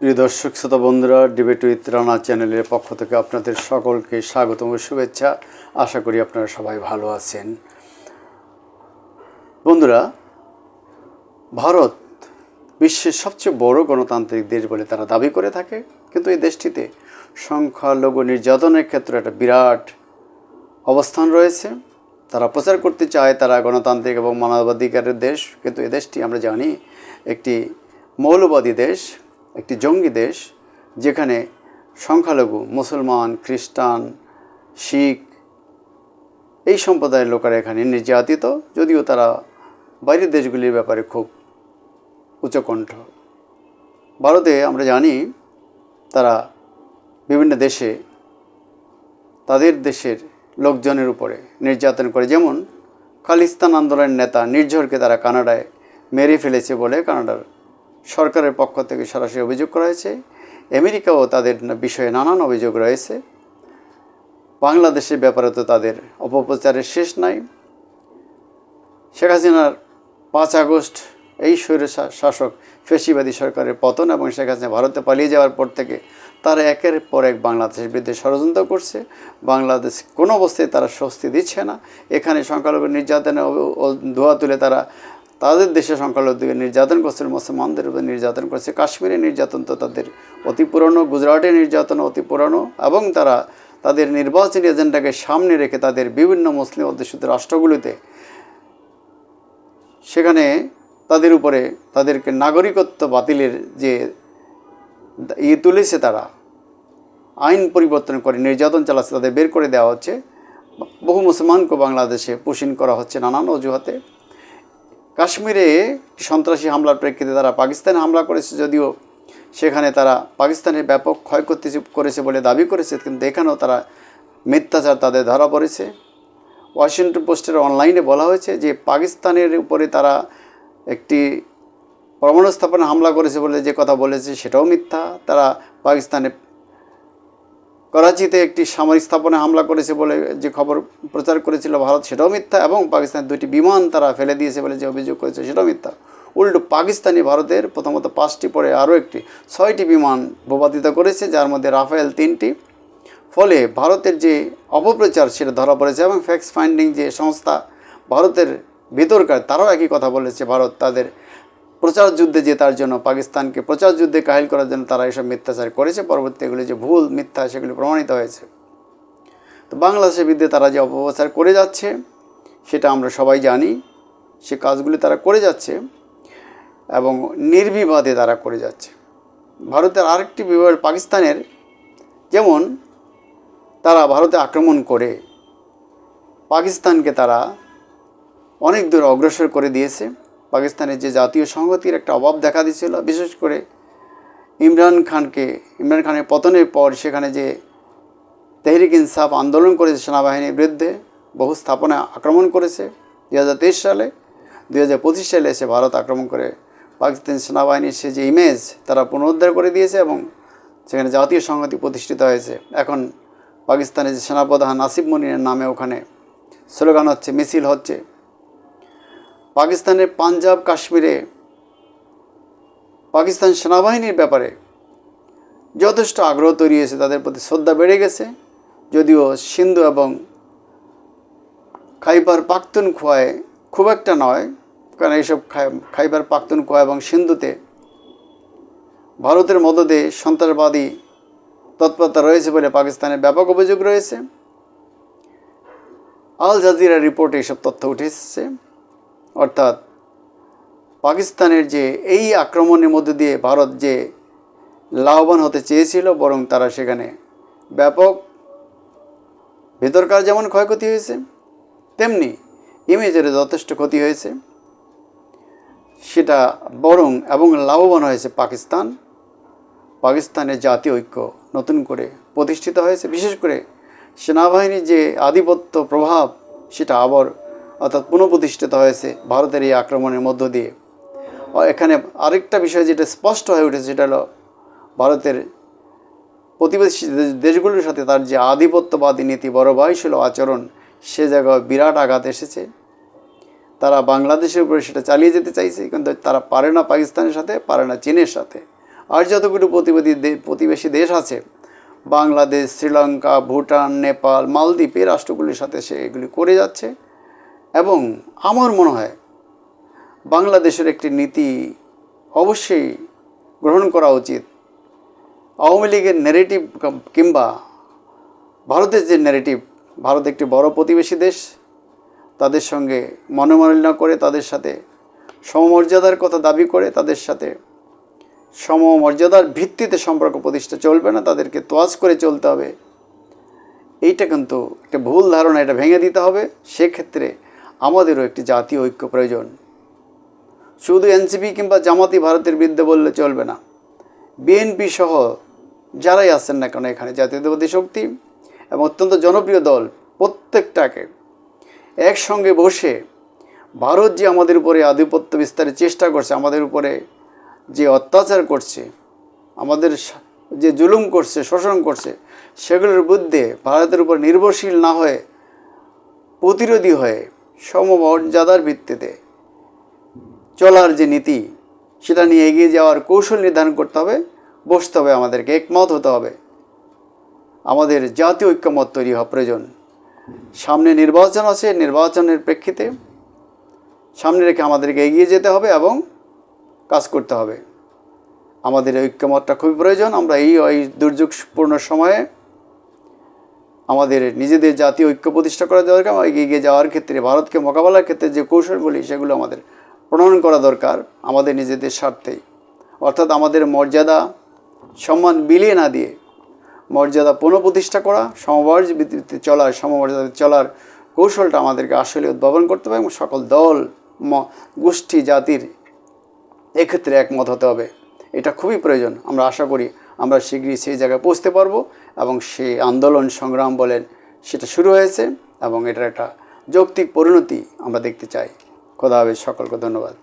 প্রিয় দর্শক, শ্রোতা বন্ধুরা ডিবেট উইথ রানা চ্যানেলের পক্ষ থেকে আপনাদের সকলকে স্বাগতম শুভেচ্ছা। আশা করি আপনারা সবাই ভালো আছেন। বন্ধুরা, ভারত বিশ্বের সবচেয়ে বড় গণতান্ত্রিক দেশ বলে তারা দাবি করে থাকে। কিন্তু এই দেশটিতে সংখ্যালঘু নির্যাতনের ক্ষেত্রে একটা বিরাট অবস্থান রয়েছে। তারা প্রচার করতে চায় তারা গণতান্ত্রিক এবং মানবাধিকারের দেশ। কিন্তু এ দেশটি আমরা জানি একটি মৌলবাদী দেশ। একটি জঙ্গি দেশ যেখানে সংখ্যালঘু, মুসলমান, খ্রিস্টান, শিখ এই সম্প্রদায়ের লোকেরা এখানে নির্যাতিত। যদিও তারা বাইরের দেশগুলির ব্যাপারে খুব উচ্চকণ্ঠ। ভারতে আমরা জানি তারা বিভিন্ন দেশে তাদের দেশের লোকজনের উপরে নির্যাতন করে। যেমন, খালিস্তান আন্দোলনের নেতা নির্ঝরকে তারা কানাডায় মেরে ফেলেছে বলে কানাডার সরকারের পক্ষ থেকে সরাসরি অভিযোগ করা হয়েছে। আমেরিকাও তাদের বিষয়ে নানান অভিযোগ রয়েছে। বাংলাদেশের ব্যাপারে তো তাদের অপপ্রচারের শেষ নাই। শেখ হাসিনার পাঁচ আগস্ট এই স্বৈর শাসক ফেসিবাদী সরকারের পতন এবং শেখ হাসিনা ভারতে পালিয়ে যাওয়ার পর থেকে তারা একের পর এক বাংলাদেশের বিরুদ্ধে ষড়যন্ত্র করছে। বাংলাদেশ কোনো অবস্থায় তারা স্বস্তি দিচ্ছে না। এখানে সংখ্যালঘু নির্যাতনে ধোয়া তুলে তারা তাদের দেশে সংখ্যালঘুদেরকে নির্যাতন করছে, মুসলমানদের উপর নির্যাতন করছে, কাশ্মীরে নির্যাতন তো তাদের অতি পুরনো, গুজরাটে নির্যাতন অতি পুরনো, এবং তারা তাদের নির্বাচনী এজেন্ডাকে সামনে রেখে তাদের বিভিন্ন মুসলিম অধ্যুষিত রাষ্ট্রগুলিতে সেখানে তাদের উপরে তাদেরকে নাগরিকত্ব বাতিলের যে ইয়ে তুলেছে তারা, আইন পরিবর্তন করে নির্যাতন চালাচ্ছে, তাদের বের করে দেওয়া হচ্ছে। বহু মুসলমানকে বাংলাদেশে পুষিন করা হচ্ছে নানান অজুহাতে। কাশ্মীরে সন্ত্রাসী হামলার প্রেক্ষিতে তারা পাকিস্তানে হামলা করেছে যদিও সেখানে তারা পাকিস্তানের ব্যাপক ক্ষয়ক্ষতি করেছে বলে দাবি করেছে, কিন্তু এখানেও তারা মিথ্যাচার তাদের ধরা পড়েছে। ওয়াশিংটন পোস্টের অনলাইনে বলা হয়েছে যে পাকিস্তানের উপরে তারা একটি পরমাণু স্থাপনে হামলা করেছে বলে যে কথা বলেছে সেটাও মিথ্যা। তারা পাকিস্তানে করাচিতে একটি সামরিক স্থাপনে হামলা করেছে বলে যে খবর প্রচার করেছিল ভারত, সেটাও মিথ্যা এবং পাকিস্তানের দুইটি বিমান তারা ফেলে দিয়েছে বলে যে অভিযোগ করেছে, সেটাও মিথ্যা। উল্টো পাকিস্তানি ভারতের প্রথমত পাঁচটি পরে আরও একটি, ছয়টি বিমান ভূপাতিত করেছে, যার মধ্যে রাফেল তিনটি। ফলে ভারতের যে অপপ্রচার, সেটা ধরা পড়েছে এবং ফ্যাক্স ফাইন্ডিং যে সংস্থা ভারতের ভিতরকার, তারাও একই কথা বলেছে, ভারত তাদের প্রচার যুদ্ধে জেতার জন্য, পাকিস্তানকে প্রচার যুদ্ধে কাহিল করার জন্য তারা এসব মিথ্যাচার করেছে। পরবর্তী এগুলি যে ভুল, মিথ্যা, সেগুলি প্রমাণিত হয়েছে। তো বাংলাদেশের বিরুদ্ধে তারা যে অপপ্রচার করে যাচ্ছে, সেটা আমরা সবাই জানি। সে কাজগুলি তারা করে যাচ্ছে এবং নির্বিবাদে তারা করে যাচ্ছে। ভারতের আরেকটি বিভাগ পাকিস্তানের, যেমন তারা ভারতে আক্রমণ করে, পাকিস্তানকে তারা অনেক দূর অগ্রসর করে দিয়েছে। পাকিস্তানের যে জাতীয় সংহতির একটা অভাব দেখা দিয়েছিল, বিশেষ করে ইমরান খানকে, ইমরান খানের পতনের পর সেখানে যে তেহরিক ইনসাফ আন্দোলন করেছে সেনাবাহিনীর বিরুদ্ধে, বহু স্থাপনা আক্রমণ করেছে। দু হাজার তেইশ সালে দু হাজার পঁচিশ সালে এসে ভারত আক্রমণ করে পাকিস্তান সেনাবাহিনীর সে যে ইমেজ তারা পুনরুদ্ধার করে দিয়েছে এবং সেখানে জাতীয় সংহতি প্রতিষ্ঠিত হয়েছে। এখন পাকিস্তানের যে সেনাপ্রধান আসিফ মনিরের নামে ওখানে স্লোগান হচ্ছে, মিছিল হচ্ছে। পাকিস্তানের পাঞ্জাব, কাশ্মীরে পাকিস্তান সেনাবাহিনীর ব্যাপারে যথেষ্ট আগ্রহ তৈরি হয়েছে, তাদের প্রতি শ্রদ্ধা বেড়ে গেছে। যদিও সিন্ধু এবং খাইবার পাখতুন খোয়ায় খুব একটা নয়, কারণ এইসব খাই- খাইবার পাখতুন খোয়া এবং সিন্ধুতে ভারতের মদদে সন্ত্রাসবাদী তৎপরতা রয়েছে বলে পাকিস্তানের ব্যাপক অভিযোগ রয়েছে। আল জাজিরা রিপোর্টে এইসব তথ্য উঠে এসেছে অর্থাৎ পাকিস্তানের যে এই আক্রমণের মধ্যে দিয়ে ভারত যে লাভবান হতে চেয়েছিল, বরং তারা সেখানে ব্যাপক ভেতরকার যেমন ক্ষয়ক্ষতি হয়েছে, তেমনি ইমেজের যথেষ্ট ক্ষতি হয়েছে। সেটা বরং এবং লাভবান হয়েছে পাকিস্তান। পাকিস্তানের জাতীয় ঐক্য নতুন করে প্রতিষ্ঠিত হয়েছে। বিশেষ করে সেনাবাহিনীর যে আধিপত্য প্রভাব, সেটা আবার অর্থাৎ পুনঃপ্রতিষ্ঠিত হয়েছে ভারতের এই আক্রমণের মধ্য দিয়ে। এখানে আরেকটা বিষয় যেটা স্পষ্ট হয়ে উঠেছে, সেটা হলো ভারতের প্রতিবেশী দেশ- দেশগুলোর সাথে তার যে আধিপত্যবাদী নীতি, বড় ছিল আচরণ, সে জায়গায় বিরাট আঘাত এসেছে। তারা বাংলাদেশের উপরে সেটা চালিয়ে যেতে চাইছে, কিন্তু তারা পারে না পাকিস্তানের সাথে, পারে না চীনের সাথে। আর যতগুলো প্রতিবেদী প্রতিবেশী দেশ আছে, বাংলাদেশ, শ্রীলঙ্কা, ভুটান, নেপাল, মালদ্বীপ, এই রাষ্ট্রগুলির সাথে সে এগুলি করে যাচ্ছে। এবং আমার মনে হয় বাংলাদেশের একটি নীতি অবশ্যই গ্রহণ করা উচিত। আওয়ামী লীগের নেগেটিভ কিংবা ভারতের যে ন্যারেটিভ ভারত একটি বড় প্রতিবেশী দেশ, তাদের সঙ্গে মনোমালিন্য করে, তাদের সাথে সমমর্যাদার কথা দাবি করে, তাদের সাথে সমমর্যাদার ভিত্তিতে সম্পর্ক প্রতিষ্ঠা চলবে না, তাদেরকে তোয়াজ করে চলতে হবে। এইটা কিন্তু একটা ভুল ধারণা, এটা ভেঙে দিতে হবে। সেক্ষেত্রে আমাদেরও একটি জাতীয় ঐক্য প্রয়োজন। শুধু এনসিপি কিংবা জামাতি ভারতের বিরুদ্ধে বললে চলবে না। বিএনপি সহ যারাই আছেন না কেন এখানে, জাতীয়তাবাদী শক্তি এবং অত্যন্ত জনপ্রিয় দল প্রত্যেকটাকে একসঙ্গে বসে ভারত যে আমাদের উপরে আধিপত্য বিস্তারের চেষ্টা করছে, আমাদের উপরে যে অত্যাচার করছে, আমাদের যে জুলুম করছে, শোষণ করছে, সেগুলোর বিরুদ্ধে ভারতের উপর নির্ভরশীল না হয়ে প্রতিরোধী হয়ে সমমর্যাদার ভিত্তিতে। চলার যে নীতি, সেটা নিয়ে এগিয়ে যাওয়ার কৌশল নির্ধারণ করতে হবে, বসতে হবে আমাদেরকে, একমত হতে হবে। আমাদের জাতীয় ঐক্যমত তৈরি হওয়া প্রয়োজন। সামনে নির্বাচন আছে, নির্বাচনের প্রেক্ষিতে সামনে রেখে আমাদেরকে এগিয়ে যেতে হবে এবং কাজ করতে হবে। আমাদের ঐক্যমতটা খুবই প্রয়োজন, আমরা এই দুর্যোগপূর্ণ সময়ে আমাদের নিজেদের জাতীয় ঐক্য প্রতিষ্ঠা করা দরকার এগিয়ে যাওয়ার ক্ষেত্রে, ভারতকে মোকাবেলার ক্ষেত্রে যে কৌশলগুলি, সেগুলো আমাদের প্রণয়ন করা দরকার আমাদের নিজেদের স্বার্থেই অর্থাৎ আমাদের মর্যাদা, সম্মান বিলিয়ে না দিয়ে মর্যাদা পুনঃপ্রতিষ্ঠা করা, সমবায় ভিত্তিতে চলার সমমর্যাদায় চলার কৌশলটা আমাদেরকে আসলে উদ্ভাবন করতে হবে এবং সকল দল গোষ্ঠী, জাতির এক্ষেত্রে একমত হতে হবে। এটা খুবই প্রয়োজন, আমরা আশা করি। আমরা শীঘ্রই সেই জায়গায় পৌঁছতে পারব এবং সেই আন্দোলন সংগ্রাম বলেন সেটা শুরু হয়েছে এবং এটার একটা যৌক্তিক পরিণতি আমরা দেখতে চাই। খোদা হবে সকলকে ধন্যবাদ।